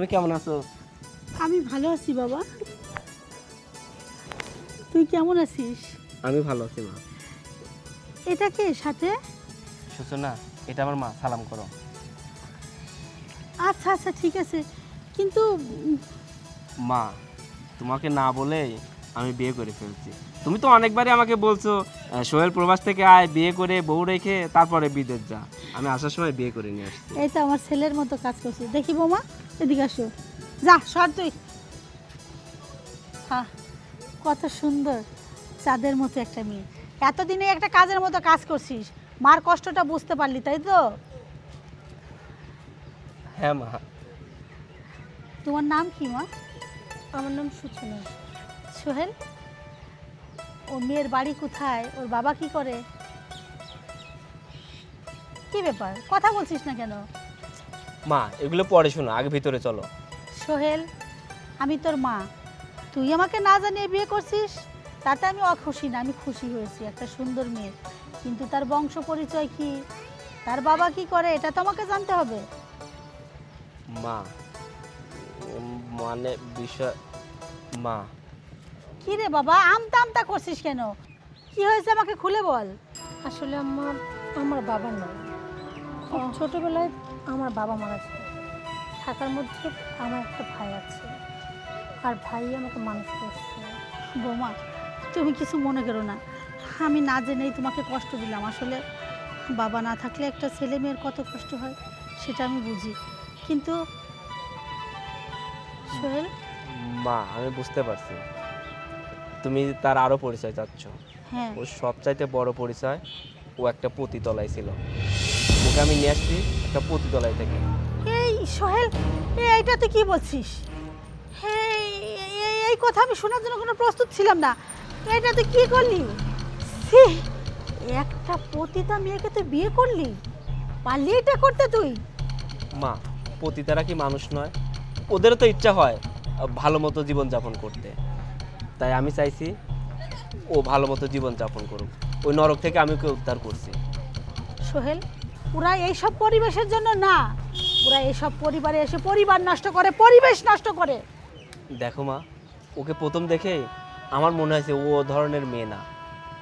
তুমি কেমন আছো? আমি ভালো আছি বাবা। তুই কেমন আছিস? আমি ভালো আছি মা। এটা কে সাথে? সূচনা এটা আমার মা সালাম করো। আচ্ছা আচ্ছা ঠিক আছে। কিন্তু উম, মা তোমাকে না বলে আমি বিয়ে করে ফেলছি। তুমি তো অনেকবারই আমাকে বলছো আহ, সোহেল প্রবাস থেকে আয় বিয়ে করে বউ রেখে তারপরে বিদেশ যা। আমি আসার সময় বিয়ে করে নিয়ে আসছি। এই তো আমার ছেলের মতো কাজ করছিস দেখি বৌমা। এদিকে আসো। যা সর তুই। হ্যাঁ কত সুন্দর চাঁদের মতো একটা মেয়ে। এতদিনে একটা কাজের মতো কাজ করছিস। মার কষ্টটা বুঝতে পারলি তাই তো? হ্যাঁ মা। তোমার নাম কি মা? আমার নাম সূচনা। সোহেল? ও মেয়ের বাড়ি কোথায়? ওর বাবা কি করে? কি ব্যাপার? কথা বলছিস না কেন? মা এগুলো পরে শোনো আগে ভিতরে চলো। সোহেল আমি তোর মা। তুই আমাকে না জানিয়ে বিয়ে করছিস? তাতে আমি অখুশি না আমি খুশি হয়েছি একটা সুন্দর মেয়ে। কিন্তু তার বংশ পরিচয় কি? তার বাবা কি করে এটা তো আমাকে জানতে হবে। মা মানে বিষয় মা। কি রে বাবা আমতা আমতা করছিস কেন? কি হয়েছে আমাকে খুলে বল। আসলে আমার আমার বাবা নয় খুব ছোটবেলায় আমার বাবা মারা যায় থাকার মধ্যে আমার একটা ভাই আছে। আর ভাই আমাকে মানুষ করছে। বৌমা তুমি কিছু মনে করো না। আমি না জেনেই তোমাকে কষ্ট দিলাম। আসলে বাবা না থাকলে একটা ছেলে মেয়ের কত কষ্ট হয় সেটা আমি বুঝি। কিন্তু সোহেল? মা আমি বুঝতে পারছি। তুমি তার আরও পরিচয় চাচ্ছ। হ্যাঁ। ওর সবচাইতে বড় পরিচয় ও একটা পতিতলায় ছিল। ওকে আমি নিয়ে আসছি। একটা পতিতলায় থেকে। এই সোহেল এই এইটা তুই কি বলছিস? এই এই- কথা আমি শোনার জন্য কোনো প্রস্তুত ছিলাম না। এটা তুই কি করলি? ছি, একটা পতিতা মেয়েকে তুই বিয়ে করলি? পারলি এটা করতে তুই? মা পতিতারা কি মানুষ নয়? ওদেরও তো ইচ্ছা হয় ভালো মতো জীবনযাপন করতে। তাই আমি চাইছি ও ভালো মতো জীবনযাপন করুক। ওই নরক থেকে আমি ওকে উদ্ধার করছি। সোহেল ওরা এইসব পরিবেশের জন্য না। ওরা এইসব পরিবারে এসে পরিবার নষ্ট করে পরিবেশ নষ্ট করে। দেখো মা ওকে প্রথম দেখে আমার মনে হয়েছে ও ধরনের মেয়ে না।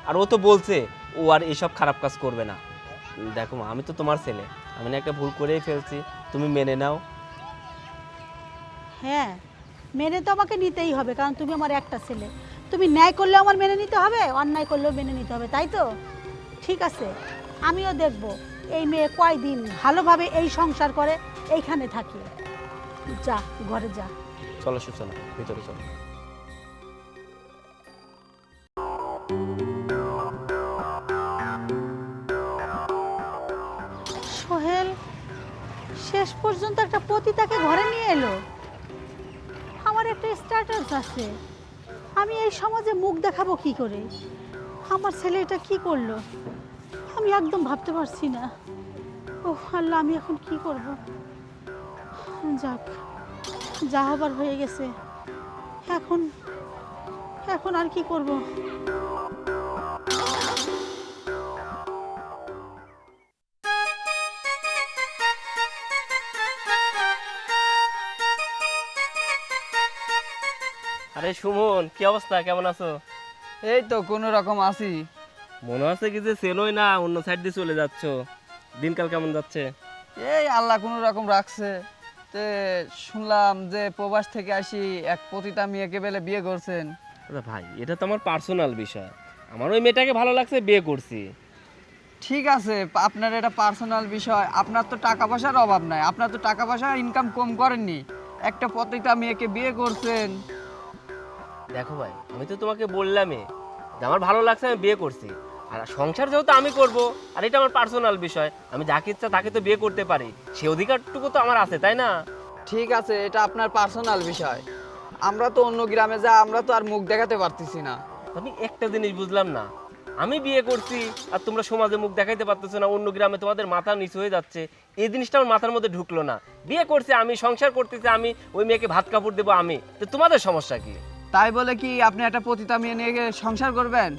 আর ও তো বলছে ও আর এসব খারাপ কাজ করবে না। দেখো মা আমি তো তোমার ছেলে। আমি না একটা ভুল করেই ফেলছি। তুমি মেনে নাও। হ্যাঁ মেনে তো আমাকে নিতেই হবে কারণ তুমি আমার একটা ছেলে। তুমি ন্যায় করলেও আমার মেনে নিতে হবে অন্যায় করলেও মেনে নিতে হবে তাই তো? ঠিক আছে আমিও দেখব। এই মেয়ে কয়দিন ভালোভাবে এই সংসার করে এইখানে থাকি। যা ঘরে যা। চলো সূচনা ভিতরে চলো। সোহেল শেষ পর্যন্ত একটা পতিতাকে ঘরে নিয়ে এলো। আমার একটা স্ট্যাটাস আছে। আমি এই সমাজে মুখ দেখাবো কি করে? আমার ছেলে এটা কি করল? আমি একদম ভাবতে পারছি না। ও আল্লাহ আমি এখন কি করব? যাক যা হবার হয়ে গেছে। এখন এখন আর কি করব? আরে সুমন কি অবস্থা? কেমন আছো? এই তো কোনো রকম আছি। মনে হচ্ছে কি যে সেলোই না অন্য সাইড দিয়ে চলে যাচ্ছ? দিনকাল কেমন যাচ্ছে? এই আল্লাহ কোনো রকম রাখছে। তে শুনলাম যে প্রবাস থেকে আসি এক পতিতা মেয়েকে বেলে বিয়ে করছেন। আরে ভাই এটা তো আমার পার্সোনাল বিষয়। আমার ওই মেয়েটাকে ভালো লাগছে বিয়ে করছি। ঠিক আছে আপনার এটা পার্সোনাল বিষয়। আপনার তো টাকা পয়সার অভাব নাই। আপনার তো টাকা পয়সা ইনকাম কম করেননি। একটা পতিতা মেয়েকে বিয়ে করছেন। দেখো ভাই আমি তো তোমাকে বললামই যে আমার ভালো লাগছে আমি বিয়ে করছি। আর সংসার যেহেতু আমি করব আর এটা আমার পার্সোনাল বিষয় আমি যাকে ইচ্ছা তাকে তো বিয়ে করতে পারি। সে অধিকারটুকু তো আমার আছে তাই না? ঠিক আছে এটা আপনার পার্সোনাল বিষয়। আমরা তো অন্য গ্রামে যা আমরা তো আর মুখ দেখাতে পারতেছি না। আমি একটা জিনিস বুঝলাম না। আমি বিয়ে করছি আর তোমরা সমাজে মুখ দেখাইতে পারতেছো না অন্য গ্রামে তোমাদের মাথা নিচু হয়ে যাচ্ছে। এই জিনিসটা আমার মাথার মধ্যে ঢুকলো না। বিয়ে করছি আমি সংসার করতেছি আমি ওই মেয়েকে ভাত কাপড় দেবো আমি। তো তোমাদের সমস্যা কি? তাই বলে কি আপনি একটা পতিতা মেয়ে নিয়ে সংসার করবেন?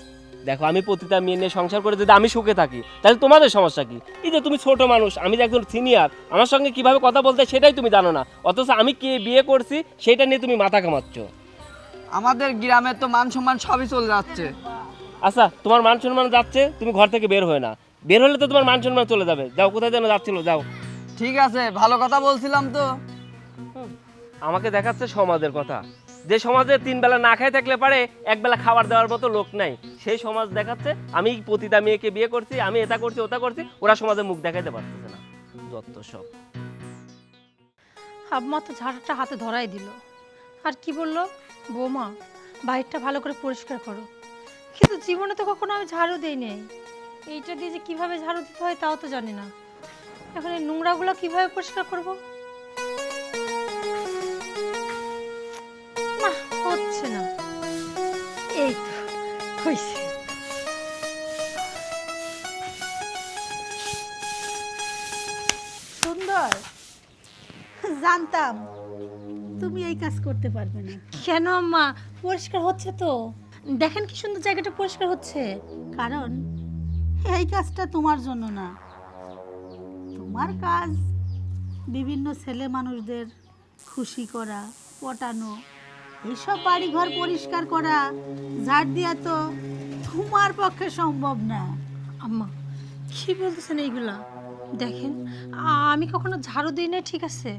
দেখো আমি প্রতিটা মেয়ে নিয়ে সংসার করে যদি আমি সুখে থাকি তাহলে তোমাদের সমস্যা কি? এই যে তুমি ছোট মানুষ আমি যে একজন সিনিয়র আমার সঙ্গে কীভাবে কথা বলতে সেটাই তুমি জানো না। অথচ আমি কে বিয়ে করছি সেটা নিয়ে তুমি মাথা কামাচ্ছ আমাদের গ্রামে তো মান সম্মান সবই চলে যাচ্ছে। আচ্ছা তোমার মান সম্মান যাচ্ছে তুমি ঘর থেকে বের হয়ে না। বের হলে তো তোমার মান সম্মান চলে যাবে। যাও কোথায় যেন যাচ্ছিল যাও। ঠিক আছে ভালো কথা বলছিলাম তো। আমাকে দেখাচ্ছে সমাজের কথা। যে সমাজে তিন বেলা না খাই থাকলে পারে, এক বেলা খাবার দেওয়ার মতো লোক নাই। সেই সমাজ দেখাচ্ছে, আমি প্রতিটা মেয়েকে বিয়ে করছি, আমি এটা করছি, ওটা করছি, ওরা সমাজে মুখ দেখাইতে পারতেছে না। যত সব। আম্মা তো ঝাড়টা হাতে ধরাই দিল। আর কি বলল? বৌমা, বাইরটা ভালো করে পরিষ্কার করো। কিন্তু জীবনে তো কখনো আমি ঝাড়ু দেই নেই। এইটা দিয়ে যে কীভাবে ঝাড়ু দিতে হয় তাও তো জানি না। এখন এই নোংরাগুলো কীভাবে পরিষ্কার করব? না হচ্ছে না। এই তো হয়েছে সুন্দর। জানতাম তুমি এই কাজ করতে পারবে না। কেন আম্মা? পরিষ্কার হচ্ছে তো। দেখেন কি সুন্দর জায়গাটা পরিষ্কার হচ্ছে। কারণ এই কাজটা তোমার জন্য না। তোমার কাজ বিভিন্ন ছেলে মানুষদের খুশি করা পটানো এইসব বাড়িঘর পরিষ্কার করা ঝাড় দেওয়া তো তোমার পক্ষে সম্ভব না। আম্মা কি বলতেছেন এইগুলা? দেখেন আমি কখনো ঝাড়ু দিই না ঠিক আছে?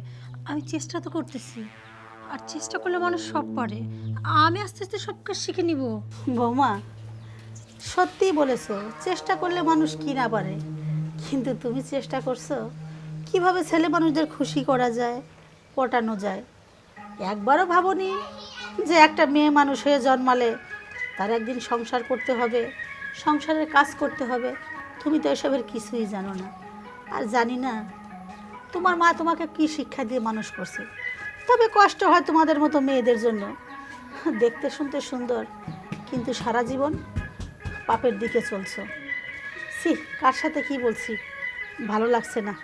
আমি চেষ্টা তো করতেছি। আর চেষ্টা করলে মানুষ সব পারে। আমি আস্তে আস্তে সব কাজ শিখে নিব। বৌমা সত্যিই বলেছ চেষ্টা করলে মানুষ কি না পারে। কিন্তু তুমি চেষ্টা করছ কীভাবে ছেলে মানুষদের খুশি করা যায় পটানো যায়। একবারও ভাবনি যে একটা মেয়ে মানুষ হয়ে জন্মালে তার একদিন সংসার করতে হবে, সংসারের কাজ করতে হবে। তুমি তো এসবের কিছুই জানো না। আর জানি না, তোমার মা তোমাকে কি শিক্ষা দিয়ে মানুষ করছে? তবে কষ্ট হয় তোমাদের মতো মেয়েদের জন্য। দেখতে শুনতে সুন্দর, কিন্তু সারা জীবন পাপের দিকে চলছো। সি কার সাথে কি বলছি? ভালো লাগছে না।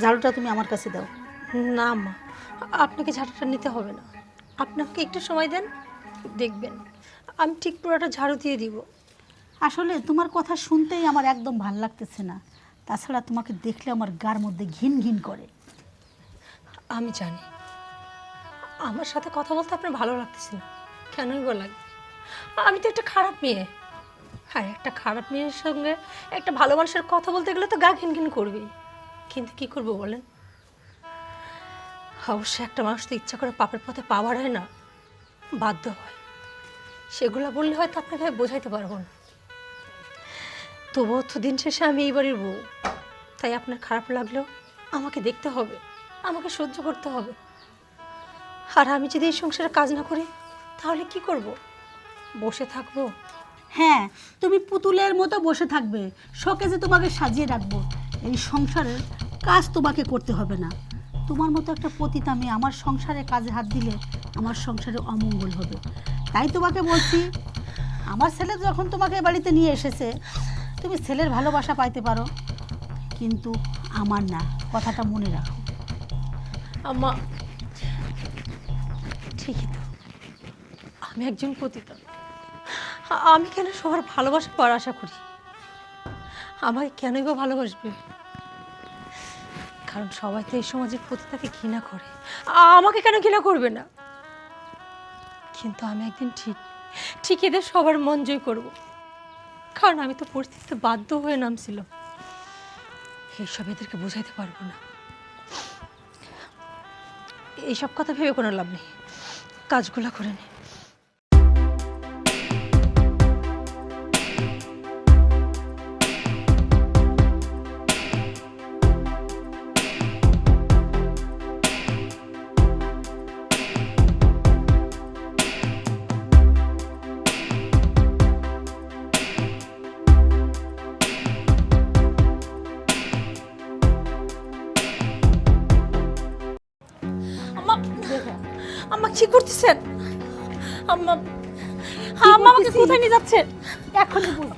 ঝাড়ুটা তুমি আমার কাছে দাও। না মা। আপনাকে ঝাড়ুটা নিতে হবে না। আপনি আমাকে একটু সময় দেন দেখবেন। আমি ঠিক পুরোটা ঝাড়ু দিয়ে দিব। আসলে তোমার কথা শুনতেই আমার একদম ভালো লাগতেছে না। তাছাড়া তোমাকে দেখলে আমার গার মধ্যে ঘিন ঘিন করে। আমি জানি। আমার সাথে কথা বলতে আপনার ভালো লাগতেছে না। কেনই বা লাগবে আমি তো একটা খারাপ মেয়ে। হ্যাঁ একটা খারাপ মেয়ের সঙ্গে একটা ভালো মানুষের কথা বলতে গেলে তো গা ঘিন ঘিন করবেই। কিন্তু কি করব বলেন? অবশ্যই একটা মানুষ তো ইচ্ছা করে পাপের পথে পা বাড়ায় না। বাধ্য হয়। সেগুলো বললে হয়তো আপনাকে আমি বোঝাইতে পারব না। তবুও তো দিন শেষে আমি এই বাড়ির বউ। তাই আপনার খারাপ লাগলেও আমাকে দেখতে হবে, আমাকে সহ্য করতে হবে। আর আমি যদি এই সংসারে কাজ না করি, তাহলে কি করব? বসে থাকব? হ্যাঁ তুমি পুতুলের মতো বসে থাকবে। যে তোমাকে সাজিয়ে রাখব। এই সংসারের কাজ তোমাকে করতে হবে না। তোমার মতো একটা পতিত আমি আমার সংসারে কাজে হাত দিলে আমার সংসারে অমঙ্গল হবে। তাই তোমাকে বলছি, আমার ছেলে যখন তোমাকে বাড়িতে নিয়ে এসেছে, তুমি ছেলের ভালোবাসা পাইতে পারো, কিন্তু আমার না, কথাটা মনে রাখো। আমা ঠিকই তো। আমি একজন পতিতা আমি কেন সবার ভালোবাসা পাওয়ার আশা করি? আমাকে কেনই বা ভালোবাসবে? কারণ সবাই তো এই সমাজের পতিতাকে ঘৃণা করে। আমাকে কেন ঘৃণা করবে না? কিন্তু আমি একদিন ঠিক ঠিক এদের সবার মন জয় করব। কারণ আমি তো পরিস্থিতিতে বাধ্য হয়ে নামছিলাম। এইসব এদেরকে বোঝাইতে পারব না। এইসব কথা ভেবে কোনো লাভ নেই। কাজগুলো করে নে। করতেছেন? আম্মা আম্মা আমাকে? কোথায় নিয়ে যাচ্ছে এখনই বুঝব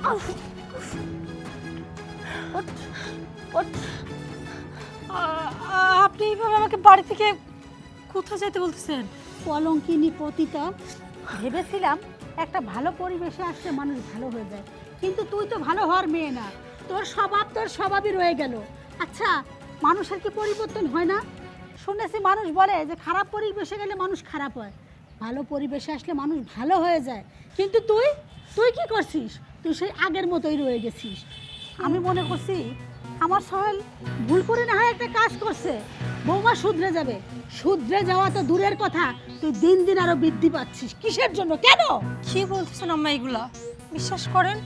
আ- আ- আপনি এইভাবে আমাকে বাড়ি থেকে কোথায় যেতে বলতেছেন? কলঙ্কিনী পতিতা ভেবেছিলাম একটা ভালো পরিবেশে আসলে মানুষ ভালো হয়ে যায়। কিন্তু তুই তো ভালো হওয়ার মেয়ে না। তোর স্বভাব তোর স্বভাবই রয়ে গেল। আচ্ছা মানুষের কি পরিবর্তন হয় না? শুনেছি মানুষ বলে যে খারাপ পরিবেশে গেলে মানুষ খারাপ হয়। ভালো পরিবেশে আসলে মানুষ ভালো হয়ে যায়। কিন্তু তুই? তুই কি করছিস? তুই সেই আগের মতোই রয়ে গেছিস। আমি মনে করছি আমার সহেল ভুল করে না হয় একটা কাজ করছে। বৌমা শুধরে যাবে। শুধরে যাওয়া তো দূরের কথা। তুই দিন দিন আরও বৃদ্ধি পাচ্ছিস। কিসের জন্য? কেন? কি বলতেছেন আম্মা এগুলা? বিশ্বাস করেন?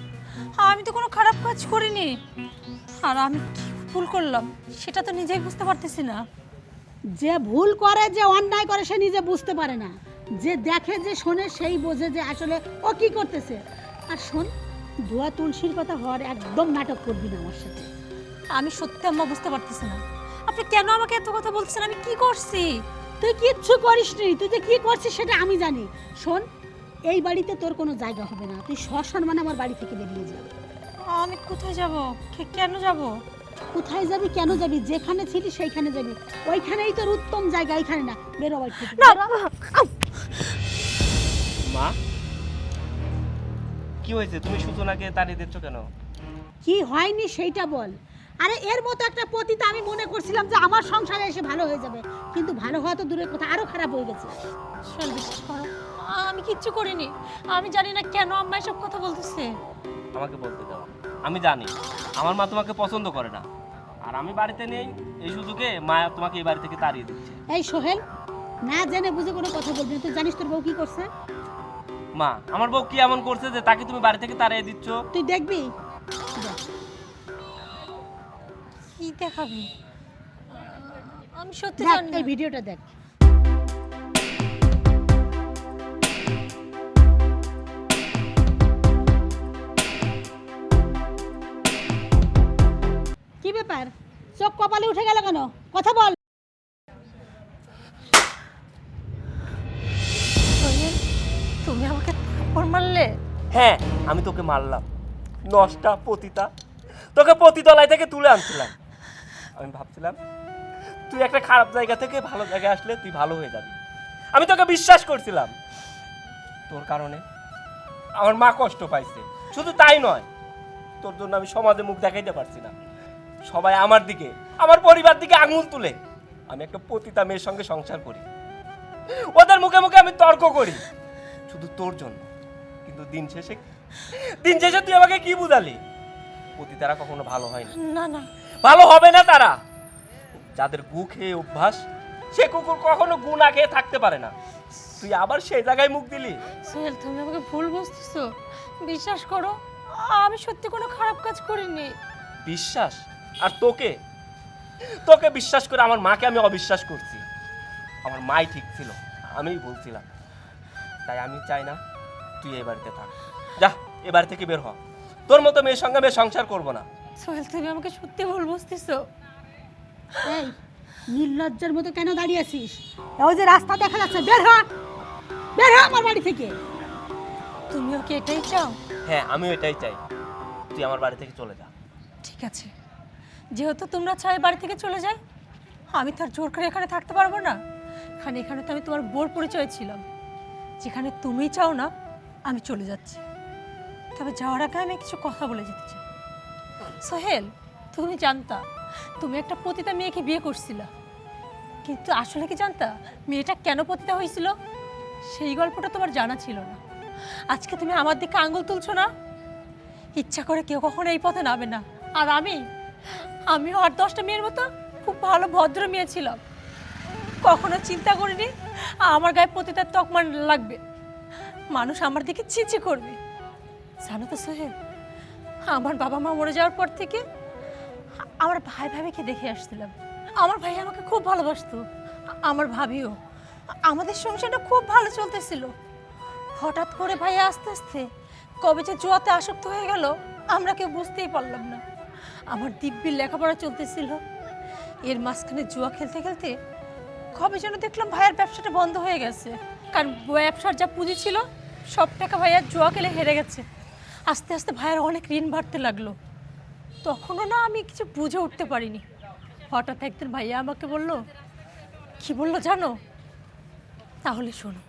আমি তো কোনো খারাপ কাজ করিনি। আর আমি কি ভুল করলাম? সেটা তো নিজেই বুঝতে পারতেছি না। যে ভুল করে যে অন্যায় করে সে নিজে বুঝতে পারে না। যে দেখে যে শোনে সেই বোঝে যে আসলে ও কি করতেছে। আর শোন দোয়া তুলসীর কথা হওয়ার একদম নাটক করবি না আমার সাথে। আমি সত্যি আম্মা বুঝতে পারতেছি না। আপনি কেন আমাকে এত কথা বলতেছেন? আমি কি করছি? তুই কিচ্ছু করিস নি। তুই যে কি করছিস সেটা আমি জানি। শোন এই বাড়িতে তোর কোনো জায়গা হবে না। তুই সসম্মানে আমার বাড়ি থেকে বেরিয়ে যাবে আমি কোথায় যাব? কেন যাব? কোথায় যাবি কেন যাবি যেখানে ছিলি সেইখানে যাবি। ওইখানেই তোর উত্তম জায়গা এইখানে না বেরো বাড়ি থেকে। না মা কি হয়েছে? তুমি সূচনাকে তাড়িয়ে দিচ্ছ কেন? কি হয়নি সেইটা বল। আরে এর মতো একটা পতিত আমি মনে করছিলাম যে আমার সংসারে এসে ভালো হয়ে যাবে। কিন্তু ভালো হওয়া তো দূরের কথা আরও খারাপ হয়ে গেছে। শোন বিশ্বাস করো আমি কিচ্ছু করিনি। আমি জানি না কেন আম্মা এসব কথা বলতেছে। আমাকে বলতে দাও। আমি জানি। আমার মা তোমাকে পছন্দ করে না। আর আমি বাড়িতে নেই এই সুযোগে মা তোমাকে এই বাড়ি থেকে তাড়িয়ে দিচ্ছে। এই সোহেল না জেনে বুঝে কোনো কথা বলবি না। তুই জানিস তোর বউ কি করছে? মা আমার বউ কি এমন করছে যে তাকে তুমি বাড়ি থেকে তাড়িয়ে দিচ্ছ? তুই দেখবি? দেখ। কি দেখাবি? আমি সত্যি জানি এই ভিডিওটা দেখ। ব্যাপার? চোখ কপালে উঠে গেল কেন? কথা বল। তুমি আমাকে থাপ্পড় মারলে? হ্যাঁ আমি তোকে মারলাম। নষ্টা পতিতা। তোকে পতিতলায় থেকে তুলে আনছিলাম। আমি ভাবছিলাম তুই একটা খারাপ জায়গা থেকে ভালো জায়গায় আসলে তুই ভালো হয়ে যাবি। আমি তোকে বিশ্বাস করছিলাম। তোর কারণে আমার মা কষ্ট পাইছে। শুধু তাই নয় তোর জন্য আমি সমাজে মুখ দেখাইতে পারছি না। সবাই আমার দিকে আমার পরিবার দিকে আঙুল তুলে। আমি একটা পতিতা মেয়ের সঙ্গে সংসার করি। ওদের মুখে মুখে আমি তর্ক করি। শুধু তোর জন্য। কিন্তু দিন শেষে দিন শেষে তুই আমাকে কি বুঝালি? পতিতারা কখনো ভালো হয় না। না না। ভালো হবে না তারা। যাদের গু খেয়ে অভ্যাস সে কুকুর কখনো গু না খেয়ে থাকতে পারে না। তুই আবার সেই জায়গায় মুখ দিলি? সোহেল তুমি আমাকে ভুল বুঝতেছো। বিশ্বাস করো আমি সত্যি কোনো খারাপ কাজ করিনি। বিশ্বাস? আর তোকে? তোকে বিশ্বাস করে আমার মাকে আমি অবিশ্বাস করছি। আমার মাই ঠিক ছিল আমিই বলছিলাম তাই আমি চাই না তুই এই বাড়িতে থাক। যা এ বাড়ি থেকে বের হ। তোর মতো মেয়ের সঙ্গে আমি সংসার করব না। সোহেল তুমি আমাকে সত্যি ভুল বুঝতেছো। এই নির্লজ্জের মতো কেন দাঁড়িয়ে আছিস? ওই যে রাস্তা দেখা যাচ্ছে বের হ। বের হ আমার বাড়ি থেকে। তুমিও কি এটাই চাও? হ্যাঁ আমিও এটাই চাই। তুই আমার বাড়ি থেকে চলে যা। ঠিক আছে। যেহেতু তোমরা চাই বাড়ি থেকে চলে যাই আমি তার জোর করে এখানে থাকতে পারব না। এখানে এখানে তো আমি তোমার বোর পরিচয় ছিলাম। যেখানে তুমি চাও না, আমি চলে যাচ্ছি। তবে যাওয়ার আগে আমি কিছু কথা বলে যেতে চাই। সোহেল, তুমি জানতা, তুমি একটা পতিতা মেয়েকে বিয়ে করছিলা। কিন্তু আসলে কি জানতা, মেয়েটা কেন পতিতা হয়েছিল? সেই গল্পটা তোমার জানা ছিল না। আজকে তুমি আমার দিকে আঙুল তুলছো না? ইচ্ছা করে কেউ কখনো এই পথে নামে না। আর আমি আমিও আট দশটা মেয়ের মতো খুব ভালো, ভদ্র মেয়ে ছিলাম। কখনো চিন্তা করিনি আমার গায়ে পতিতার তকমান লাগবে। মানুষ আমার দিকে চিচি করবে। জানো তো সোহেব আমার বাবা মা মরে যাওয়ার পর থেকে আমার ভাই ভাবিকে দেখে আসছিলাম। আমার ভাই আমাকে খুব ভালোবাসতো। আমার ভাবিও আমাদের সংসারটা খুব ভালো চলতেছিল। হঠাৎ করে ভাই আস্তে আস্তে কবে যে জুয়াতে আসক্ত হয়ে গেল, আমরা কেউ বুঝতেই পারলাম না। আমার দিব্যির লেখাপড়া চলতেছিল। এর মাঝখানে জুয়া খেলতে খেলতে কবে যেন দেখলাম ভাইয়ের ব্যবসাটা বন্ধ হয়ে গেছে। কারণ ব্যবসার যা পুঁজি ছিল, সব টাকা ভাইয়ার জুয়া খেলে হেরে গেছে। আস্তে আস্তে ভাইয়ের অনেক ঋণ বাড়তে লাগল। তখনও না আমি কিছু বুঝে উঠতে পারিনি। হঠাৎ একদিন ভাইয়া আমাকে বলল, কি বলল জানো? তাহলে শোনো।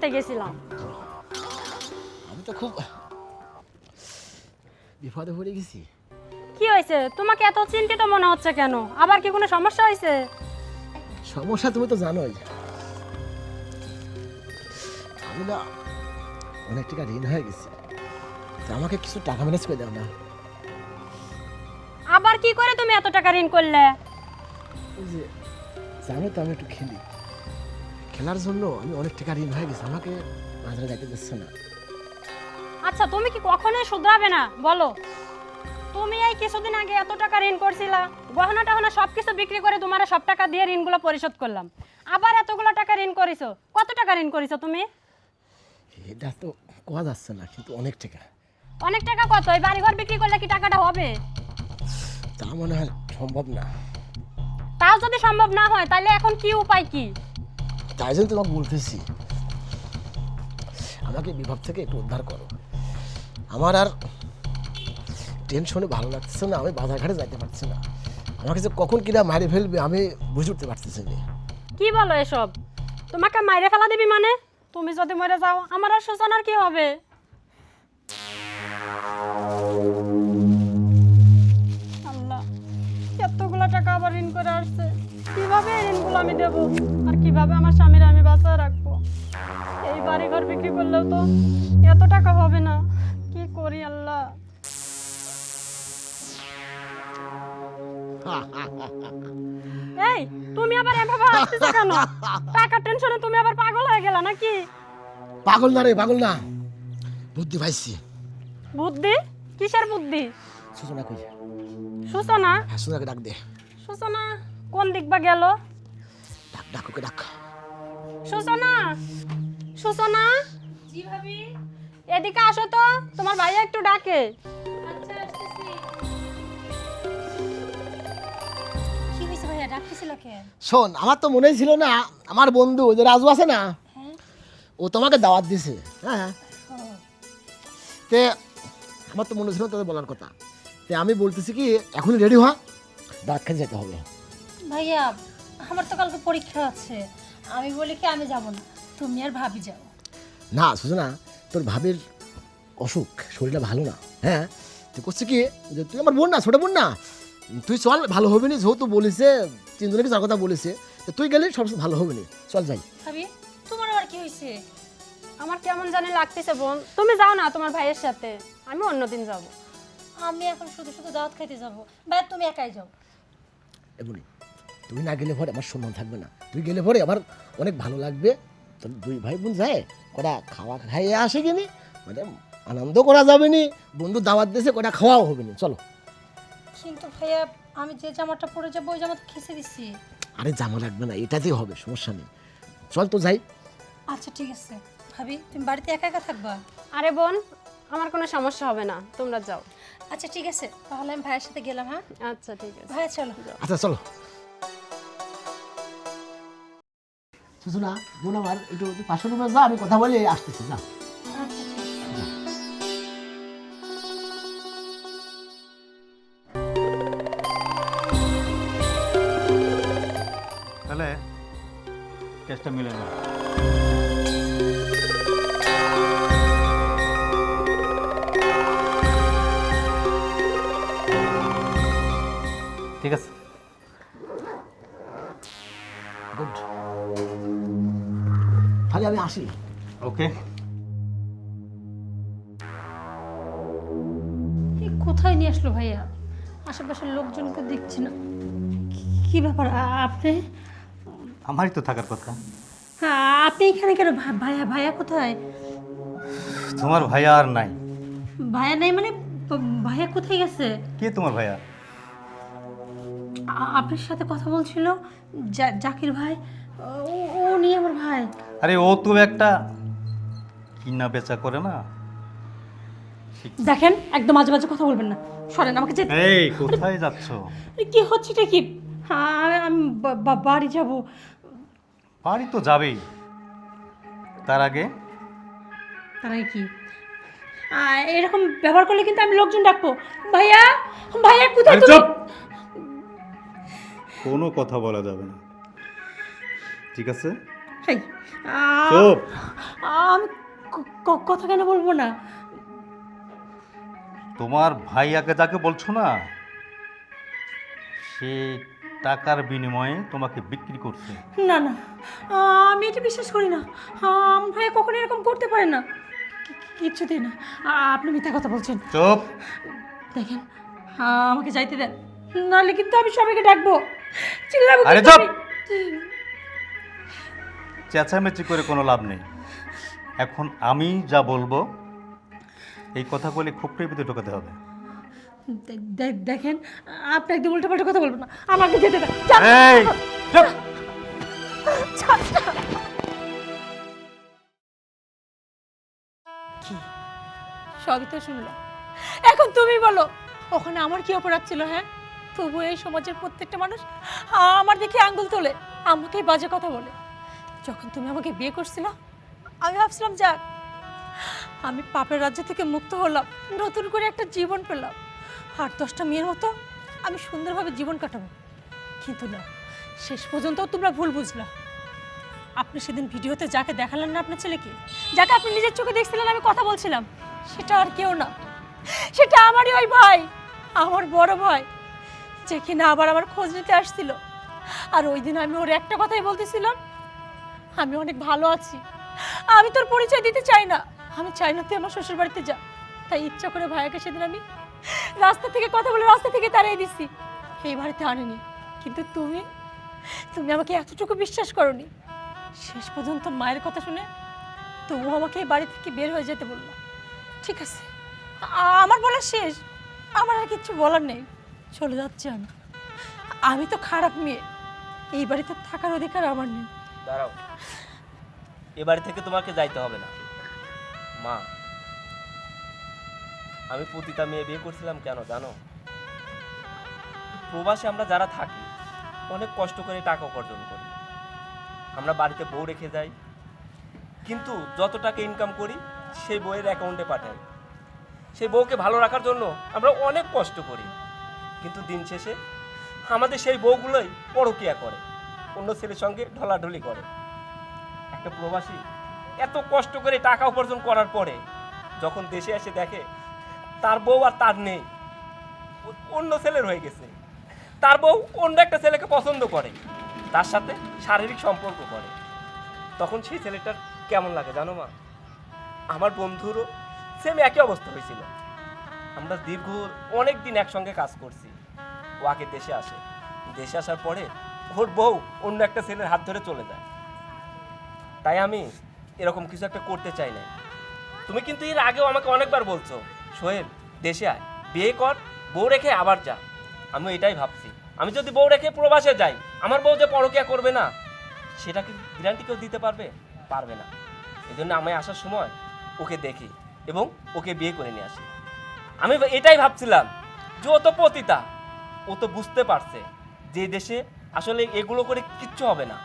আনতে গেছিলাম আমি তো খুব বিপদে পড়ে গেছি কি হয়েছে তোমাকে এত চিন্তিত মনে হচ্ছে কেন আবার কি কোনো সমস্যা হয়েছে সমস্যা তুমি তো জানোই। আমি না অনেক টাকা ঋণ হয়ে গেছে। তা আমাকে কিছু টাকা ম্যানেজ করে দাও না। আবার কি করে তুমি এত টাকা ঋণ করলে? জানো তো আমি একটু খেলি। খেলার জন্য আমি অনেক টাকা ঋণ হয়ে গেছি আমাকে বাজারে যাইতে দিচ্ছে না। আচ্ছা তুমি কি কখনোই শুধরাবে না? বলো। তুমি এই কিছুদিন আগে এত টাকা ঋণ করছিলা গহনা টহনা সব কিছু বিক্রি করে তোমার সব টাকা দিয়ে ঋণগুলো পরিশোধ করলাম। আবার এতগুলো টাকা ঋণ করেছ কত টাকা ঋণ করিছো তুমি? এটা তো কোয়া যাচ্ছে না কিন্তু অনেক টাকা। অনেক টাকা কত? এই বাড়িঘর বিক্রি করলে কি টাকাটা হবে? তা মনে হয় সম্ভব না। তাও যদি সম্ভব না হয় তাহলে এখন কি উপায় কি? তাই জন্য তোমাকে বলতেছি। আমাকে বিভাগ থেকে একটু উদ্ধার করো। আমার আর টেনশনে ভালো লাগতেছে না, আমি বাজারঘাটে যাইতে পারছি না। আমাকে যে কখন কিনা মারি ফেলবে আমি বুঝে উঠতে পারতেছি না। কি বলো এসব? তোমাকে মাইরে ফেলা দিবি মানে? তুমি যদি মরে যাও, আমার আর সূচনার কি হবে? আল্লাহ, এতগুলো টাকা আবার ঋণ করে আসছে। কীভাবে ঋণগুলো আমি দেব? আর কীভাবে আমার স্বামীর আমি বাঁচায় রাখব? এই বাড়ি ঘর বিক্রি করলেও তো এত টাকা হবে না। কি করি আল্লাহ? এই তুমি আবার এভাবে হাসতেছো কেন? টাকার টেনশনে তুমি আবার পাগল হয়ে গেলা নাকি? পাগল না রে পাগল না। বুদ্ধি পাইছি। বুদ্ধি? কিসের বুদ্ধি? সূচনা কই? সূচনা? হ্যাঁ সূচনাকে ডাক দে। সূচনা? কোন দিক বা গেল? ডাক ডাক ওকে ডাক। সূচনা সূচনা জি ভাবি। এদিকে আসো তো তোমার ভাইয়া একটু ডাকে। কি হয়েছে ভাইয়া ডাকতেছিল কে? শোন আমার তো মনেই ছিল না আমার বন্ধু ওই যে রাজু আছে না ও তোমাকে দাওয়াত দিছে হ্যাঁ। তে আমার তো মনে ছিল তোদের বলার কথা। তে আমি বলতেছি কি এখন রেডি হওয়া খেতে যেতে হবে। ভাইয়া আমার তো কালকে পরীক্ষা আছে। আমি বলি কি আমি যাব না। তুমি আর ভাবি যাও। না সুজনা তোর ভাবির অসুখ শরীরটা ভালো না হ্যাঁ? তুই করছে কি যে তুই আমার বোন না ছোট বোন না তুই চল ভালো হবে নি যেহেতু বলেছে তিনজনকে যার কথা বলেছে তুই গেলে সব ভালো হবে নি চল যাই। ভাবি তোমার আবার কি হয়েছে? আমার কেমন জানি লাগতেছে বোন। তুমি যাও না তোমার ভাইয়ের সাথে আমি অন্যদিন যাব। আমি এখন শুধু শুধু দাওয়াত খাইতে যাব। ভাই তুমি একাই যাও। এমনি তুই না গেলে পরে আমার সম্মান থাকবে না। তুই গেলে পরে আমার অনেক ভালো লাগবে। তোর দুই ভাই বোন যায় কটা খাওয়া খাইয়ে আসে কিনি মানে আনন্দ করা যাবে নি বন্ধু দাওয়াত দিয়েছে কটা খাওয়াও হবে নি। চলো। কিন্তু ভাইয়া আমি যে জামাটা পরে যাব ওই জামা তো খেসে দিচ্ছি আরে জামা লাগবে না এটাতেই হবে সমস্যা নেই। চল তো যাই। আচ্ছা ঠিক আছে। ভাবি তুমি বাড়িতে একা একা থাকবা? আরে বোন আমার কোনো সমস্যা হবে না তোমরা যাও। আচ্ছা ঠিক আছে। তাহলে আমি ভাইয়ের সাথে গেলাম হ্যাঁ? আচ্ছা ঠিক আছে। ভাইয়া চলো। আচ্ছা চলো। সুসুনা বোন আমার একটু পাঁচশো রুমে যা, আমি কথা বলে আসতেছি, যা। তাহলে, কেসটা মিলে না আসি। ওকে কোথায় নিয়ে আসলো ভাইয়া? আশেপাশের লোকজনকে দেখছি না। কি- ব্যাপার? আপনি? আমারই তো থাকার কথা। হ্যাঁ, আপনি এখানে কেন? ভাইয়া ভাইয়া কোথায়? তোমার ভাইয়া আর নাই। ভাইয়া নাই মানে ভাইয়া কোথায় গেছে? কে তোমার ভাইয়া? আ- আপনার সাথে কথা বলছিল জাকির ভাই। ও ও নিয়ে আমার ভাই। আরে ও তো একটা কিনা বেচা করে না। দেখেন একদম মাঝে মাঝে কথা বলবেন না। সরেন আমাকে যেতে এই কোথায় যাচ্ছ? কি হচ্ছে এটা কি? আমি বাড়ি যাব। বাড়ি তো যাবেই। তার আগে? তার আগে কি? এরকম ব্যবহার করলে কিন্তু আমি লোকজন ডাকবো। ভাইয়া ভাইয়া কোথায় তুমি? কোনো কথা বলা যাবে না। ঠিক আছে? চুপ। আমি কথা কেন বলব না? তোমার ভাইয়াকে যাকে বলছো না সে টাকার বিনিময়ে তোমাকে বিক্রি করছে। না না আমি এটা বিশ্বাস করি না। আমার ভাইয়া কখনো এরকম করতে পারে না। কি- কিচ্ছুতেই না। আপনি মিথ্যা কথা বলছেন। চুপ। দেখেন আমাকে যাইতে দেন। নাহলে কিন্তু আমি সবাইকে ডাকবো। চিল্লাবো আরে চুপ! আমি। চেঁচামেচি করে কোনো লাভ নেই। এখন আমি যা বলব এই কথাগুলি খুব টিভিতে ঢোকাতে হবে। দেখেন আপনি একদম উল্টোপাল্টা কথা বলবেন না। আমাকে যেতে দেন। এই চুপ! কি? সবই তো শুনলাম। এখন তুমি বলো ওখানে আমার কি অপরাধ ছিল হ্যাঁ? তবু এই সমাজের প্রত্যেকটা মানুষ আমার দেখে আঙ্গুল তোলে আমাকে বাজে কথা বলে। যখন তুমি আমাকে বিয়ে করছিল, আমি ভাবছিলাম, যাক, আমি পাপের রাজ্য থেকে মুক্ত হলাম, নতুন করে একটা জীবন পেলাম। আট দশটা মেয়ের মতো আমি সুন্দরভাবে জীবন কাটাবো। কিন্তু না, শেষ পর্যন্ত তোমরা ভুল বুঝলা। আপনি সেদিন ভিডিওতে যাকে দেখালেন না আপনার ছেলেকে, যাকে আপনি নিজের চোখে দেখছিলেন আমি কথা বলছিলাম, সেটা আর কেউ না। সেটা আমারই ওই ভাই, আমার বড় ভাই, যে কিনা আবার আমার খোঁজ নিতে আসছিল। আর ওই দিন আমি ওর একটা কথাই বলতেছিলাম আমি অনেক ভালো আছি। আমি তোর পরিচয় দিতে চাই না। আমি চাই না তুই আমার শ্বশুর বাড়িতে যা। তাই ইচ্ছা করে ভাইয়াকে সেদিন আমি রাস্তা থেকে কথা বলে রাস্তা থেকে তাড়িয়ে দিছি। এই বাড়িতে আনিনি। কিন্তু তুমি তুমি আমাকে এতটুকু বিশ্বাস করনি। শেষ পর্যন্ত মায়ের কথা শুনে তবু আমাকে এই বাড়ি থেকে বের হয়ে যেতে বলল। ঠিক আছে, আমার বলা শেষ। আমার আর কিচ্ছু বলার নেই। চলে যাচ্ছি আমি। আমি তো খারাপ মেয়ে। এই বাড়িতে থাকার অধিকার আমার নেই। দাঁড়াও। এ বাড়ি থেকে তোমাকে যাইতে হবে না। মা, আমি পতিতা মেয়ে বিয়ে করছিলাম কেন জানো? প্রবাসে আমরা যারা থাকি, অনেক কষ্ট করে টাকা উপার্জন করি। আমরা বাড়িতে বউ রেখে যাই। কিন্তু যত টাকা ইনকাম করি, সেই বইয়ের অ্যাকাউন্টে পাঠাই। সেই বউকে ভালো রাখার জন্য আমরা অনেক কষ্ট করি। কিন্তু দিন শেষে আমাদের সেই বউগুলোই পরকিয়া করে। অন্য ছেলের সঙ্গে ঢলাঢলি করে। একটা প্রবাসী এত কষ্ট করে টাকা উপার্জন করার পরে যখন দেশে এসে দেখে, তার বউ আর তার নেই, অন্য ছেলের হয়ে গেছে। তার বউ অন্য একটা ছেলেকে পছন্দ করে, তার সাথে শারীরিক সম্পর্ক করে। তখন সেই ছেলেটার কেমন লাগে জানো মা? আমার বন্ধুরও সেম একই অবস্থা হয়েছিল। আমরা দীর্ঘ অনেক দিন একসঙ্গে কাজ করছি। ও আগে দেশে আসে। দেশে আসার পরে ওর বউ অন্য একটা ছেলের হাত ধরে চলে যায়। তাই আমি এরকম কিছু একটা করতে চাই না তুমি কিন্তু এর আগেও আমাকে অনেকবার বলছো, সোহেল, দেশে আয়, বিয়ে কর, বউ রেখে আবার যা। আমি এটাই ভাবছি। আমি যদি বউ রেখে প্রবাসে যাই, আমার বউ যে পরকিয়া করবে না, সেটা কি গ্যারান্টি কেউ দিতে পারবে? পারবে না। এই জন্য আমি আসার সময় ওকে দেখি এবং ওকে বিয়ে করে নিয়ে আসি। আমি এটাই ভাবছিলাম, যে ও তো পতিতা, ও তো বুঝতে পারছে যে দেশে আসলে এগুলো করে কিচ্ছু হবে না।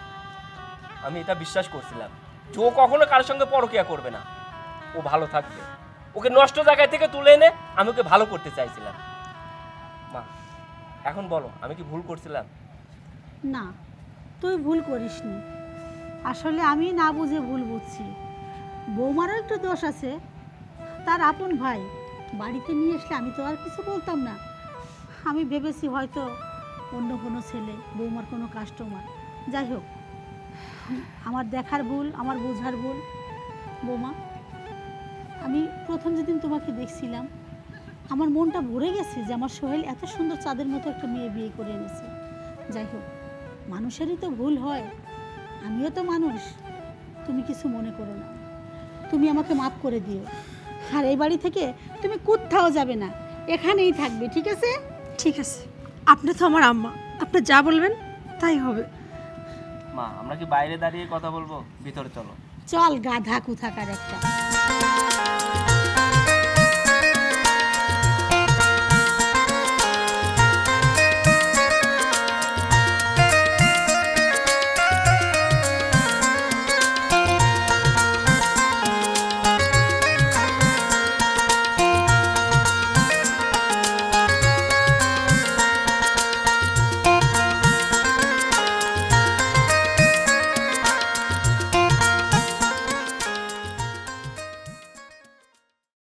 আমি এটা বিশ্বাস করছিলাম যে ও কখনো কারোর সঙ্গে পরকিয়া করবে না। ও ভালো থাকবে। ওকে নষ্ট জায়গায় থেকে তুলে এনে আমি ওকে ভালো করতে চাইছিলাম। মা, এখন বলো, আমি কি ভুল করছিলাম? না, তুই ভুল করিসনি। আসলে আমি না বুঝে ভুল বুঝছি। বৌমারও একটু দোষ আছে। তার আপন ভাই, বাড়িতে নিয়ে আসলে আমি তো আর কিছু বলতাম না। আমি ভেবেছি হয়তো অন্য কোনো ছেলে, বৌমার কোনো কাস্টমার যাই হোক, আমার দেখার ভুল, আমার বোঝার ভুল। বৌমা, আমি প্রথম যেদিন তোমাকে দেখছিলাম, আমার মনটা ভরে গেছে যে আমার সোহেল এত সুন্দর চাঁদের মতো একটা মেয়ে বিয়ে করে এনেছে। যাই হোক, মানুষেরই তো ভুল হয়। আমিও তো মানুষ। তুমি কিছু মনে করো না। তুমি আমাকে মাফ করে দিও। আর এই বাড়ি থেকে তুমি কোথাও যাবে না। এখানেই থাকবে, ঠিক আছে? ঠিক আছে। আপনি তো আমার আম্মা। আপনি যা বলবেন তাই হবে। মা আমরা কি বাইরে দাঁড়িয়ে কথা বলব? ভিতরে চলো। চল গাধা কোথাকার একটা।